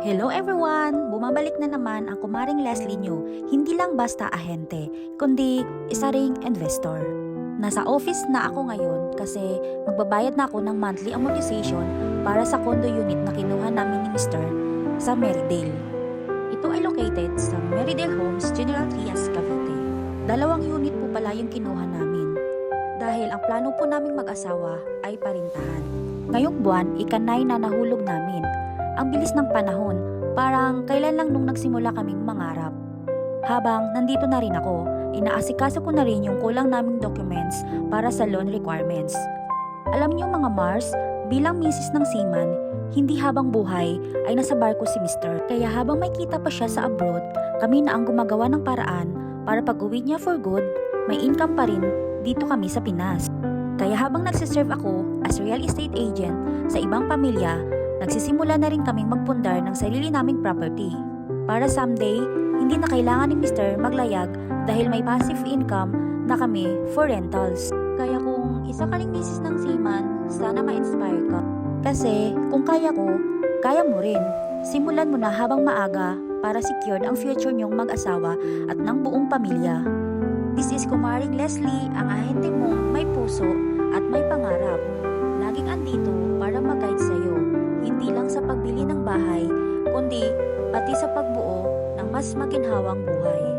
Hello everyone! Bumabalik na naman ang kumaring Leslie nyo. Hindi lang basta ahente, kundi isa ring investor. Nasa office na ako ngayon kasi magbabayad na ako ng monthly amortization para sa condo unit na kinuha namin ni Mr. sa Merridale. Ito ay located sa Merridale Homes, General Trias, Cavite. Dalawang unit po pala yung kinuha namin. Dahil ang plano po naming mag-asawa ay parintahan. Ngayong buwan, ikanay na nahulog namin. Ang bilis ng panahon, parang kailan lang nung nagsimula kaming mangarap. Habang nandito na rin ako, inaasikaso ko na rin yung kulang naming documents para sa loan requirements. Alam niyo mga Mars, bilang misis ng seaman, hindi habang buhay ay nasa barko si Mr. Kaya habang may kita pa siya sa abroad, kami na ang gumagawa ng paraan para pag uwi niya for good, may income pa rin dito kami sa Pinas. Kaya habang nagsiserve ako as real estate agent sa ibang pamilya, nagsisimula na rin kaming magpundar ng sarili naming property. Para someday, hindi na kailangan ni Mr. maglayag dahil may passive income na kami for rentals. Kaya kung isa ka ring misis ng seaman, sana ma-inspire ka. Kasi kung kaya ko, kaya mo rin. Simulan mo na habang maaga para secured ang future niyong mag-asawa at ng buong pamilya. This is Kumaring Leslie, ang ahente mong may puso at may pangarap. Laging andito para mag-guide kundi pati sa pagbuo ng mas maginhawang buhay.